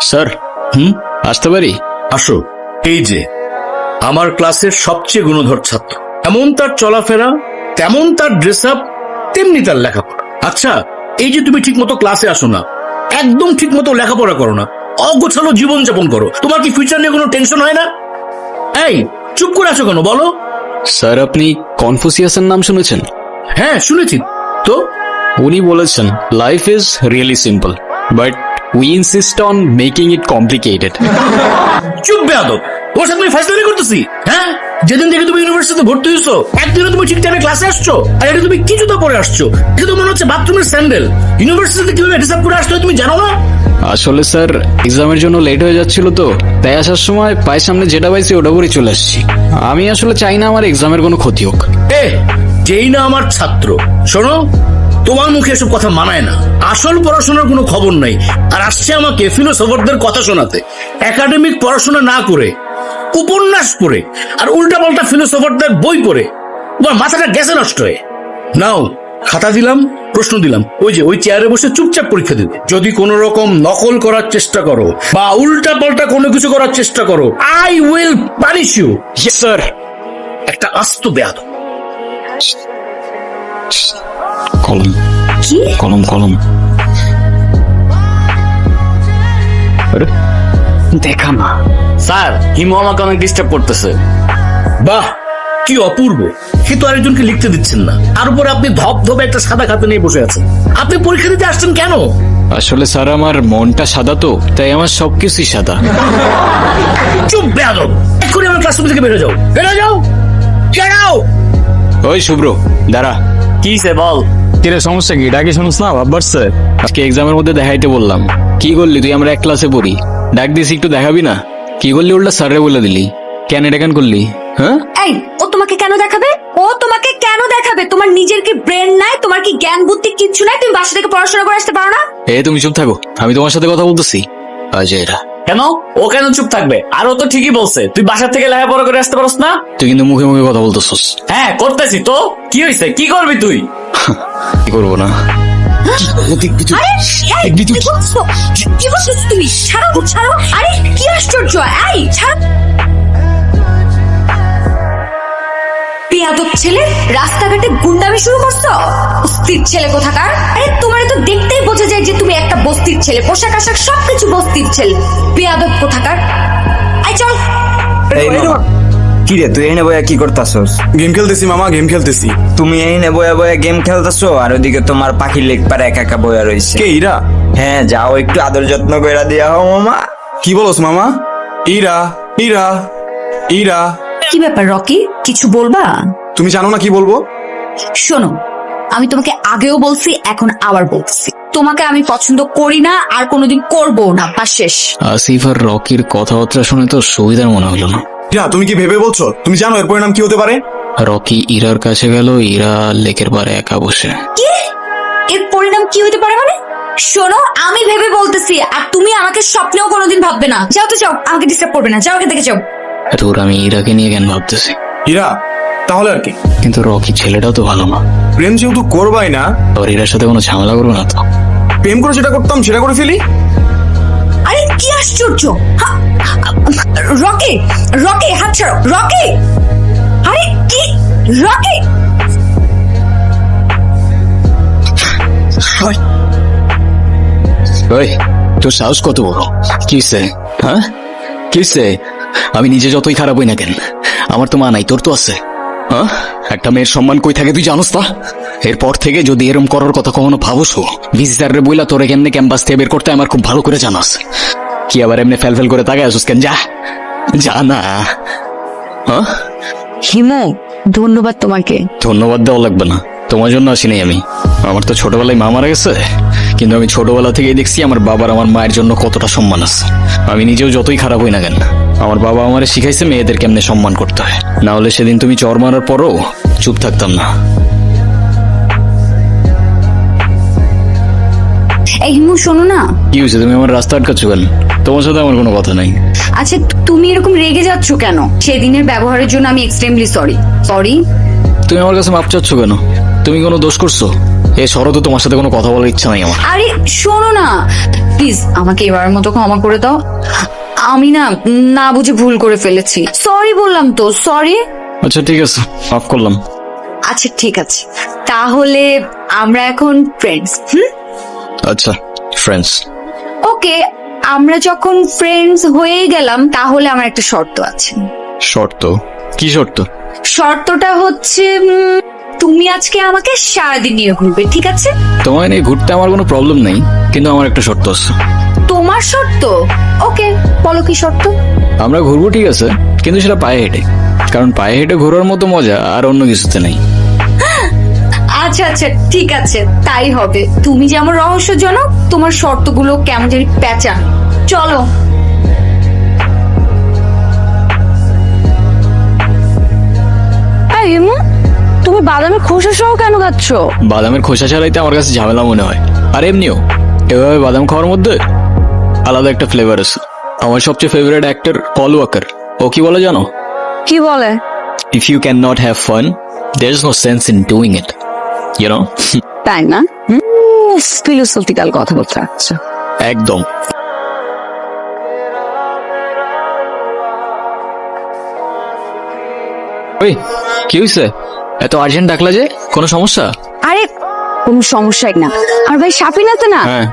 Sir হুম? আসতে পারি? আসো। এই যে আমার ক্লাসের সবচেয়ে গুণধর ছাত্র। এমন তার চলাফেরা তেমন তার ড্রেস আপ তেমনি তার লেখাপড়া। আচ্ছা এই যে তুমি ঠিক মতো ক্লাসে আসো না একদম ঠিক মতো লেখাপড়া করো না অগোছালো জীবন যাপন করো তোমার কি ফিউচার নিয়ে কোনো টেনশন হয় না? এই চুপ করে আছো কেন বলো। স্যার আপনি কনফুসিয়াসের নাম শুনেছেন? হ্যাঁ শুনেছি। তো? উনি বলেছেন life is really simple but we insist on making it complicated চুপ বেয়াদব। ওর সাথে আমি ফাইজলামি করতেছি হ্যাঁ? যেদিন থেকে তুমি ইউনিভার্সিটিতে ভর্তি হয়েছো একদিনও তুমি ঠিক টাইমে ক্লাসে আসছো আর এটা তুমি কি জুতো পরে আসছো? এটা তো মনে হচ্ছে বাথরুমের স্যান্ডেল ইউনিভার্সিটিতে কীভাবে ডিসার্ভ করে আসছো তুমি জানো না? আসলে স্যার এক্সামের জন্য লেট হয়ে যাচ্ছিল তো তাই আসার সময় পায়ের সামনে যেটা পাইছি ওটা পরে চলে আসছি। আমি আসলে চাই না আমার এক্সামের কোনো ক্ষতি হোক। এ যেই না আমার ছাত্র। শোনো তোমার মুখে এসব কথা মানায় না। আসল পড়াশোনার কোনো খবর নাই। আর আসছে আমাকে ফিলোসফারদের কথা শোনাতে। একাডেমিক পড়াশোনা না করে, উপন্যাস পড়ে, আর উল্টা উল্টাপাল্টা ফিলোসফারদের বই পড়ে। তোমার মাথাটা গেছে নষ্ট হয়ে। নাও, খাতা দিলাম, প্রশ্ন দিলাম। ওই যে, ওই চেয়ারে বসে চুপচাপ পরীক্ষা দিবে। যদি কোনো রকম নকল করার চেষ্টা করো, বা উল্টা পাল্টা কোনো কিছু করার চেষ্টা করো I will punish you sir একটা আস্ত বেয়াদ কলম কি কলম কলম দেখা না স্যার হিমু আমাকে অনেক ডিস্টার্ব করতেছে। বাহ কি অপূর্ব। সে তো আরেকজনকে লিখতে দিচ্ছেন না। আর উপরে আপনি ধপ ধপে একটা সাদা খাতে নিয়ে বসে আছেন। আপনি পরীক্ষা দিতে আসছেন কেন? আসলে স্যার আমার মনটা সাদা তো তাই আমার সবকিছুই সাদা। চুপ বেয়াদব। এক্ষুনি আমার ক্লাসরুম থেকে বেরো যাও। বেরো যাও। যাও। ওই শুভ্র দাঁড়া। কি সে বল? কিরে সমস্যা কি? ডাকে শুনুস না? ভাববার স্যার আজকে এক্সামের মধ্যে দেখাইতে বললাম। কি করলি? তুই আমরা এক ক্লাসে পড়ি। ডাক একটু দেখাবি না? কি করলি? উল্টা স্যারে বলে দিলি। কেন এটা কেন করলি? হ্যাঁ? এই ও তোমাকে কেন দেখাবে? ও তোমাকে কেন দেখাবে? তোমার নিজের কি ব্রেন নাই? তোমার কি জ্ঞান বুদ্ধি কিচ্ছু নাই? তুমি বাসা থেকে পড়াশোনা করে আসতে পারো না? এ তুমি চুপ থাকো। আমি তোমার সাথে কথা বলতেছি। অজয় এরা কেন? ও কেন চুপ থাকবে? আর ও তো ঠিকই বলছে। তুই বাসা থেকে লেখাপড়া করে আসতে পারস না? তুই কিন্তু মুখে মুখে কথা বলতেছস। হ্যাঁ করতেছি। তো কি হয়েছে কি করবি তুই? কি করব না? আরে এই, কি করছ কি করছ তুমি ছাড়ো ছাড়ো। আরে কি আশ্চর্য? এই ছাড়ো। পেয়াদব ছেলে রাস্তাঘাটে গুন্ডামি শুরু করছ? বস্তির ছেলে কোথাকার? আরে তোমার তো দেখতেই বোঝা যায় যে তুমি একটা বস্তির ছেলে পোশাক আশাক সবকিছু বস্তির ছেলে। পেয়াদব কোথাকার? আই চল। কি রে তুই এনে বয়া কি করতাছস? গেম খেলতেছি মামা গেম খেলতেছি। তুমি এইনে বয়া বয়া গেম খেলতাছো আর ওদিকে তোমার পাখির লেগ পারে একা একা বয়া রইছে। কে ইরা? হ্যাঁ যাও একটু আদর যত্ন কইরা দিয়া হও মামা। কি বলস মামা? ইরা ইরা ইরা। কি ব্যাপার রকি? কিছু বলবা? তুমি জানো না কি বলব? শোনো আমি তোমাকে আগেও বলছি এখন আবার বলছি। তোমাকে আমি পছন্দ করি না আর কোনোদিন করব না বা শেষ। আসিফ আর রকির কথাবার্তা শুনে তো সুবিধার মনে হলো না। ইরা তুমি কি ভেবে বলছো? তুমি জানো এর পরিণাম কি হতে পারে? রকি ইরার কাছে গেল ইরা লেকের পারে একা বসে। কি? এর পরিণাম কি হতে পারে মানে? শোনো আমি ভেবে বলতেছি আর তুমি আমাকে স্বপ্নেও কোনোদিন ভাববে না। যাও তো যাও আমাকে ডিস্টার্ব করবে না। যাও এখান থেকে যাও। তোর আমি ইরাকে নিয়ে কেন ভাবতেছি? ইরা তাহলে আর কি? কিন্তু রকি ছেলেটাও তো ভালো না প্রেম যেহেতু করবাই না আবার ইরার সাথে কোনো ঝামেলা করব না তো? প্রেম করে যেটা করতাম সেটা করে ফেলি? আরে কি আশ্চর্য! রকি রকি হাত ছাড়ো রকি! আরে কি? রকি! ওই তোর সাহস কত বড়? কিসে? হ্যাঁ? কিসে? আমি নিজে যতই খারাপ হই না কেন? আমার তো মা নাই তোর তো আছে। হ্যাঁ? একটা মেয়ের সম্মান কই থাকে তুই জানোস তা এরপর থেকে যদি এরম করার কথা কখনো ভাবস ভিজিটারে বইলা তোরে কেমনে ক্যাম্পাস থেকে বের করতে আমার খুব ভালো করে জানাস। কি আবার এমনি ফেল ফেল করে তাকায় আসুস কেন? যা। যা না। হ্যাঁ? হিমু ধন্যবাদ তোমাকে। ধন্যবাদ দেওয়া লাগবে না। তোমার জন্য আসিনি আমি। আমার তো ছোটবেলায় মা মারা গেছে কিন্তু আমি ছোটবেলা থেকেই দেখছি আমার বাবার আমার মায়ের জন্য কতটা সম্মান আছে। আমি নিজেও যতই খারাপ হই না কেন আমার বাবা আমারে শিখাইছে মেয়েদের কেমনে সম্মান করতে হয়। না হলে সেদিন তুমি চর মারার পরও চুপ থাকতাম না। এই হিমু শোনো না। কি হয়েছে? তুমি আমার রাস্তা আটকাচ্ছ কেন? তোমার সাথে আমার কোনো কথা নাই। আচ্ছা তুমি এরকম রেগে যাচ্ছ কেন? সেদিনের ব্যবহারের জন্য আমি এক্সট্রিমলি সরি সরি তুমি আমার কাছে মাপ চাচ্ছ কেন? তুমি কোনো দোষ করছ? এ শরৎ তোমার সাথে কোনো কথা বলার ইচ্ছা নাই আমার। আরে শোনো না। প্লিজ আমাকে এবারের মতো ক্ষমা করে দাও। আমি না না বুঝে ভুল করে ফেলেছি। সরি বললাম তো সরি। আচ্ছা ঠিক আছে মাফ করলাম। আচ্ছা ঠিক আছে। তাহলে আমরা এখন ফ্রেন্ডস হুম? আচ্ছা ফ্রেন্ডস ওকে আমরা যখন ফ্রেন্ডস হয়ে গেলাম তাহলে আমার একটা শর্ত আছে। শর্ত? কি শর্ত? শর্তটা হচ্ছে উম, তুমি আজকে আমাকে সারাদিন নিয়ে ঘুরবে ঠিক আছে? তোমায় নিয়ে ঘুরতে আমার কোনো প্রবলেম নেই কিন্তু আমার একটা শর্ত আছে। তোমার শর্ত? ওকে বলো কি শর্ত? আমরা ঘুরবো ঠিক আছে কিন্তু সেটা পায়ে হেঁটে। কারণ পায়ে হেঁটে ঘোরার মতো মজা আর অন্য কিছুতে নেই। আচ্ছা আচ্ছা ঠিক আছে তাই হবে। তুমি যেমন রহস্যজনক তোমার শর্তগুলো কেমন জানি প্যাঁচা চলো। ইমু তুমি বাদামের খোসা সহ কেন খাচ্ছ? বাদামের খোসা ছাড়াইতে আমার কাছে ঝামেলা মনে হয়। আর এমনিও এভাবে বাদাম খাওয়ার মধ্যে আলাদা একটা ফ্লেভার আছে। আমার সবচেয়ে ফেভারিট অ্যাক্টর পল ওয়াকার ও কি বলে জানো? কি বলে? If you can not have fun there is no sense in doing it you know তাই না? ফিলোসফিক্যাল কথা বলতে আচ্ছা একদম। ওই কি হয়েছে এত আর্জেন্ট ডাকলা যে কোনো সমস্যা? আরে কোনো সমস্যাই না। আর ভাই সাফিন আছে না? হ্যাঁ।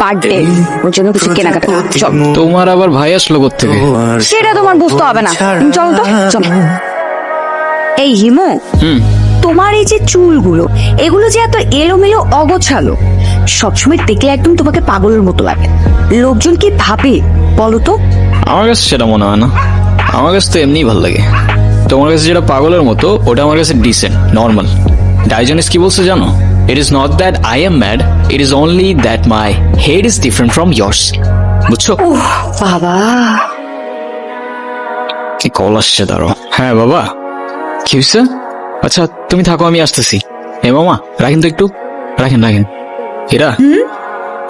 বার্থডে ওর জন্য কিছু কেনাকাটা। করতে হবে। চল। তোমার আবার ভাই আসলো থেকে সেটা তোমার বুঝতে হবে না। তুমি চলো তো চলো। এই হিমু হুম। তোমার এই যে চুলগুলো এগুলো যে এত এলোমেলো অগোছালো সবসময় দেখলে একদম তোমাকে পাগলের মতো লাগে। লোকজন কি ভাবে বলো তো? আমার কাছে সেটা মনে হয় না। আমার কাছে তো এমনিই ভালো লাগে। তোমার কাছে যেটা পাগলের মতো ওটা আমার কাছে ডিসেন্ট নর্মাল ডাইজনিস কি বলছে জানো? It is not that I am mad it is only that my head is different from yours বুঝছ? বাবা। কি কল আসছে দাঁড়ো হ্যাঁ বাবা। কি হয়েছে আচ্ছা তুমি থাকো আমি আসতেছি। এ মামা রাখেন তো একটু। রাখেন রাখেন। এরা?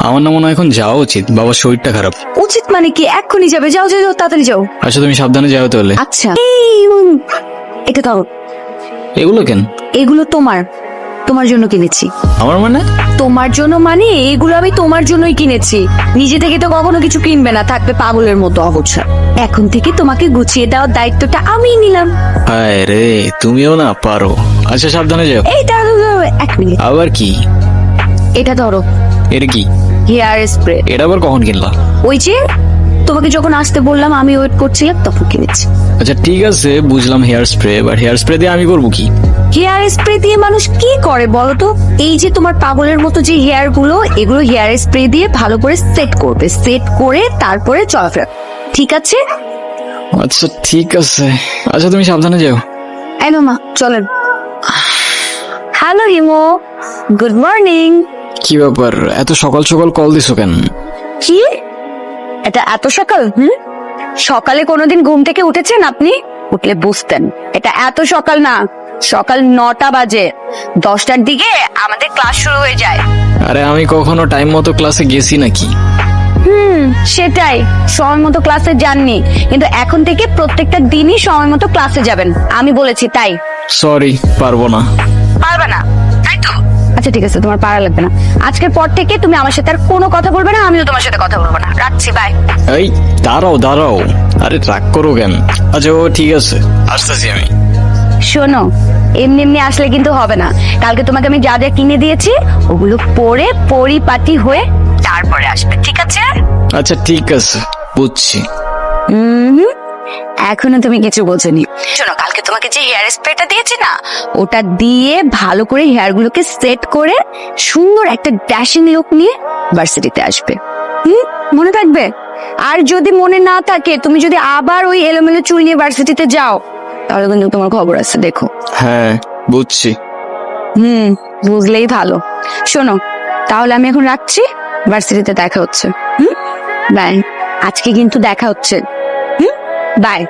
আমার না মনে হয় এখন যাওয়া উচিত। বাবার শরীরটা খারাপ। উচিত মানে কি? এক্ষুনি যাবে। যাও যাও যাও, তাড়াতাড়ি যাও। আচ্ছা তুমি সাবধানে যাও তাহলে। আচ্ছা। এই উম, এটা দাও। এগুলো কেন? এগুলো তোমার। তোমার জন্য কিনেছি। আমার মানে? তোমার জন্য মানে? এগুলো আমি তোমার জন্যই কিনেছি। নিজে থেকে তো কখনো কিছু কিনবে না। থাকবে পাগলের মতো অগোছা এখন থেকে তোমাকে গুছিয়ে দেওয়ার দায়িত্বটা আমিই নিলাম। হায় রে তুমিও না পারো। আচ্ছা সাবধানে যাও। এই দাঁড়াও দাঁড়াও, এক মিনিট। আবার কি? এটা ধরো। এটা কি? Hair spray. এটা আবার কখন কিনলা? ওই যে তোমাকে যখন আসতে বললাম আমি ওয়েট করছিলাম তখন কিনেছি। আচ্ছা ঠিক আছে বুঝলাম hair spray but hair spray দিয়ে আমি করব কি? হেয়ার স্প্রে দিয়ে মানুষ কি করে বলো তো? এই যে তোমার পাগলের মতো যে হেয়ারগুলো এগুলো হেয়ার স্প্রে দিয়ে ভালো করে সেট করবে। সেট করে তারপরে চলাফেরা ঠিক আছে? আচ্ছা ঠিক আছে। আচ্ছা তুমি সাবধানে যাও। এই মামা চলেন। হ্যালো হিমো। গুড মর্নিং কি ব্যাপার? এত সকাল সকাল কল দিছো কেন? কি? এটা এত সকাল? হুম? সকালে কোনোদিন ঘুম থেকে উঠেছেন আপনি? উঠলে বুঝতেন। এটা এত সকাল না। সকাল নটা বাজে। দশটার দিকে আমাদের ক্লাস শুরু হয়ে যায়। আরে আমি কখনো টাইম মতো ক্লাসে গেছি নাকি? হুম সেটাই। সময় মতো ক্লাসে যাননি। কিন্তু এখন থেকে প্রত্যেকটা দিনই সময় মতো ক্লাসে যাবেন। আমি বলেছি তাই। সরি পারব না। পারবে না। তাই তো। আচ্ছা ঠিক আছে তোমার পারা লাগবে না। আজকের পর থেকে তুমি আমার সাথে আর কোনো কথা বলবে না আমিও তোমার সাথে কথা বলব না। রাখছি বাই এই দাঁড়াও দাঁড়াও। আরে রাগ করো কেন? আচ্ছা ও ঠিক আছে আসতেছি আমি। শোনো এমনি এমনি আসলে কিন্তু হবে না। কালকে তোমাকে আমি যা যা কিনে দিয়েছি ওগুলো পরে পরিপাটি হয়ে তারপরে আসবে ঠিক আছে? আচ্ছা ঠিক আছে বুঝছি। হুম এখনও তুমি কিছু বোঝনি। শোনো কালকে তোমাকে যে হেয়ার স্প্রেটা দিয়েছি না ওটা দিয়ে ভালো করে হেয়ার গুলোকে সেট করে সুন্দর একটা ড্যাশিং লুক নিয়ে ভার্সিটিতে আসবে। হুম? মনে থাকবে? আর যদি মনে না থাকে তুমি যদি আবার ওই এলোমেলো চুল নিয়ে ভার্সিটিতে যাও তাহলে কিন্তু তোমার খবর আছে দেখো। হ্যাঁ বুঝছি। হুম বুঝলেই ভালো। শোনো তাহলে আমি এখন রাখছি ভার্সিটিতে দেখা হচ্ছে। হুম? বাই আজকে কিন্তু দেখা হচ্ছে। হুম? বাই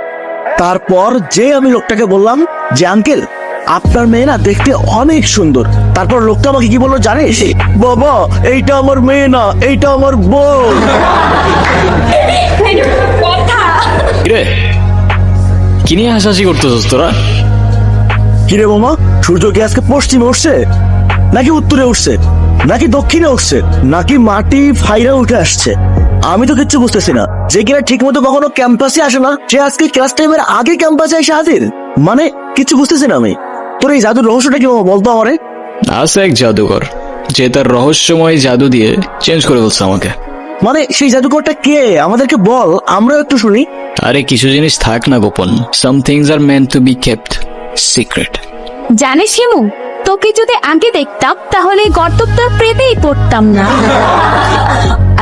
তারপর যে আমি লোকটাকে বললাম যে আঙ্কেল আপনার মেয়ে না দেখতে অনেক সুন্দর। তারপর লোকটা আমাকে কি বলল জানিস? বাবা এইটা আমার মেয়ে না এইটা আমার বউ। রে? কি নিয়ে হাসাহাসি করতেছিস তোরা? কিরে বোমা সূর্য কি আজকে পশ্চিমে উঠছে? নাকি উত্তরে উঠছে? নাকি দক্ষিণে উঠছে? নাকি মাটি ফাইরা উঠে আসছে? আমি তো কিচ্ছু বুঝতেছি না। যে কিনা ঠিক মতো কখনো ক্যাম্পাসে আসে না সে আজকে ক্লাস টাইমের আগে ক্যাম্পাসে এসে হাজির। মানে কিছু বুঝতেছি না আমি। তোর এই জাদুর রহস্যটা কি বলতো আমারে? আছে এক জাদুকর যে তার রহস্যময় জাদু দিয়ে চেঞ্জ করে বলছে আমাকে। মানে সেই জাদুকরটা কে? আমাদেরকে বল আমরাও একটু শুনি। আরে কিছু জিনিস থাক না গোপন। Some things are meant to be kept secret জানিস হিমু তোকে যদি আগে দেখতাম তাহলে গর্তটা প্রেতেই পড়তাম না।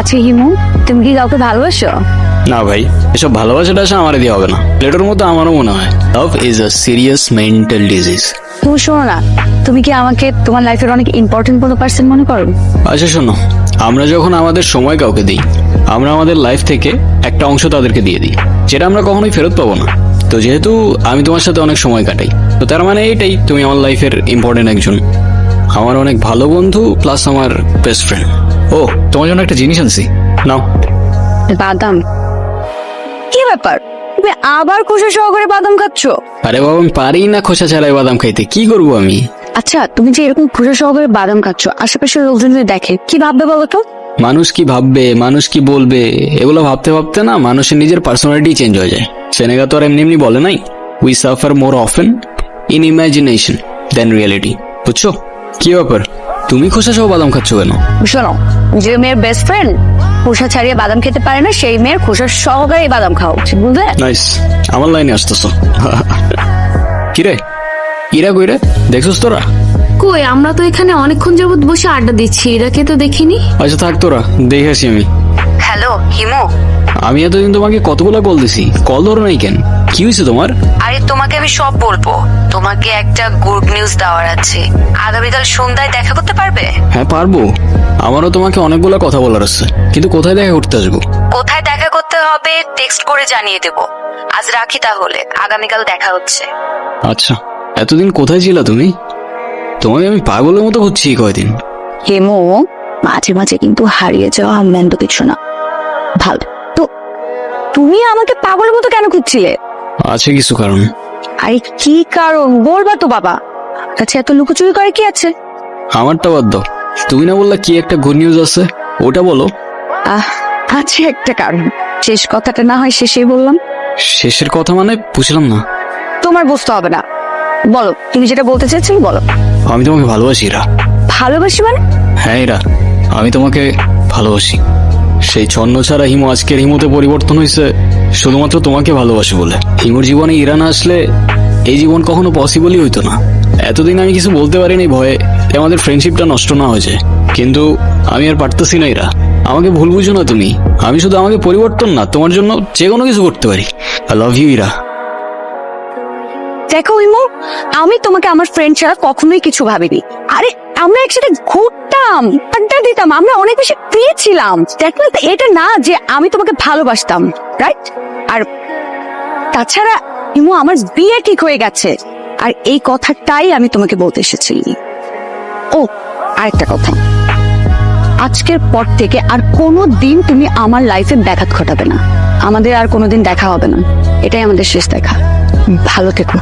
আচ্ছা হিমু তুমি কি কাউকে ভালোবাসো? না ভাই এসব ভালোবাসাটা আমার দিয়ে হবে না। লেটার মতো আমারও মনে হয়। Love is a serious mental disease তুমি শোনো না। তুমি কি আমাকে তোমার লাইফের অনেক ইম্পর্টেন্ট কোনো পার্সন মনে করো? আচ্ছা শোনো। আমরা যখন আমাদের সময় কাউকে দিই আমরা আমাদের লাইফ থেকে একটা অংশ তাদেরকে দিয়ে দিই যেটা আমরা কখনোই ফেরত পাবো না। তো যেহেতু আমি তোমার সাথে অনেক সময় কাটাই তো তার মানে এইটাই তুমি আমার লাইফের ইম্পর্টেন্ট একজন। আমার অনেক ভালো বন্ধু প্লাস আমার বেস্ট ফ্রেন্ড ও তোমার জন্য একটা জিনিস আনছি। নাও। বাদাম। কি ব্যাপার? তুমি আবার খুশি সহকারে বাদাম খাচ্ছো? আরে বাবা আমি পারি না খোসা ছাড়াই বাদাম খাইতে। কি করব আমি? আচ্ছা তুমি যে এরকম খুশি সহকারে বাদাম খাচ্ছ আশেপাশের লোকজন যদি দেখে কি ভাববে বলো তো? মানুষ কি ভাববে মানুষ কি বলবে এগুলো ভাবতে ভাবতে না মানুষের নিজের পার্সোনালিটি চেঞ্জ হয়ে যায়। সেনেগা তো আর এমনি এমনি বলে নাই we suffer more often in imagination than reality বুঝছ? কি ব্যাপার? তুমি খোসা সহ বাদাম খাচ্ছ কেন? শোনো যে মেয়ের বেস্ট ফ্রেন্ড খোসা ছাড়িয়ে বাদাম খেতে পারে না সেই মেয়ের খোসা সহকারে বাদাম খাওয়া উচিত বুঝলে? নাইস আমার লাইনে আসতেছো। কিরে ইরা কইরে দেখছস তোরা? কই? আমরা তো এখানে অনেকক্ষণ যাবত বসে আড্ডা দিচ্ছি। এরাকে তো দেখিনি? আচ্ছা থাক তোরা। দেখে আসি আমি। হ্যালো হিমু। আমি এতদিন তোমাকে কতগুলো কল দিছি? কল ধরো নাই কেন? কি হয়েছে তোমার? আরে তোমাকে আমি সব বলব। তোমাকে একটা গুড নিউজ দেওয়ার আছে। আগামীকাল সন্ধ্যায় দেখা করতে পারবে? হ্যাঁ পারব। আমারও তোমাকে অনেকগুলো কথা বলার আছে। কিন্তু কোথায় দেখা করতে আসব? কোথায় দেখা করতে হবে টেক্সট করে জানিয়ে দেব। আজ রাখি তাহলে। আগামীকাল দেখা হচ্ছে। আচ্ছা এতদিন কোথায় ছিলা তুমি? তোমাকে আমি পাগলের মতো খুঁজছি কয়দিন। হেমো মাঝে মাঝে কিন্তু হারিয়ে যাওয়া মেন্দ কিছু না। ভালো তো তুমি আমাকে পাগলের মতো কেন খুঁজছিলে? আছে কিছু কারণ। আরে কি কারণ? বলবা তো বাবা। কাছে এত লুকোচুরি করে কি আছে? আমারটা বাদ দাও। তুমি না বললা কি একটা গুড নিউজ আছে? ওটা বলো। আহ আছে একটা কারণ। শেষ কথাটা না হয় শেষেই বললাম। শেষের কথা মানে বুঝলাম না। তোমার বুঝতে হবে না। বলো তুমি যেটা বলতে চাইছিলে বলো। আমি তোমাকে ভালোবাসি ইরা ভালোবাসি মানে? হ্যাঁ ইরা আমি তোমাকে ভালোবাসি। সেই ছন্ন ছাড়া হিমু আজকের হিমুতে পরিবর্তন হয়েছে শুধুমাত্র তোমাকে ভালোবাসি বলে। হিমুর জীবনে ইরা না আসলে এই জীবন কখনো পসিবলই হইতো না। এতদিন আমি কিছু বলতে পারিনি ভয়ে আমাদের ফ্রেন্ডশিপটা নষ্ট না হয়ে যায়। কিন্তু আমি আর পারতেছি না ইরা আমাকে ভুল বুঝো না তুমি। আমি শুধু আমাকে পরিবর্তন না তোমার জন্য যে কোনো কিছু করতে পারি। আই লাভ ইউ ইরা দেখো ইমু আমি তোমাকে আমার ফ্রেন্ড ছাড়া কখনোই কিছু ভাবিনি। আরে, আমরা একসাথে ঘুরতাম, আড্ডা দিতাম, আমরা অনেক বেশি প্রিয় ছিলাম। এটা না যে আমি তোমাকে ভালোবাসতাম রাইট আর তাছাড়া ইমু আমার বিয়ে ঠিক হয়ে গেছে। আর এই কথাটাই আমি তোমাকে বলতে এসেছি। ও, আরেকটা কথা। আজকের পর থেকে আর কোনো দিন তুমি আমার লাইফে ব্যাঘাত ঘটাবে না। আমাদের আর কোনোদিন দেখা হবে না। এটাই আমাদের শেষ দেখা। ভালো থেকো।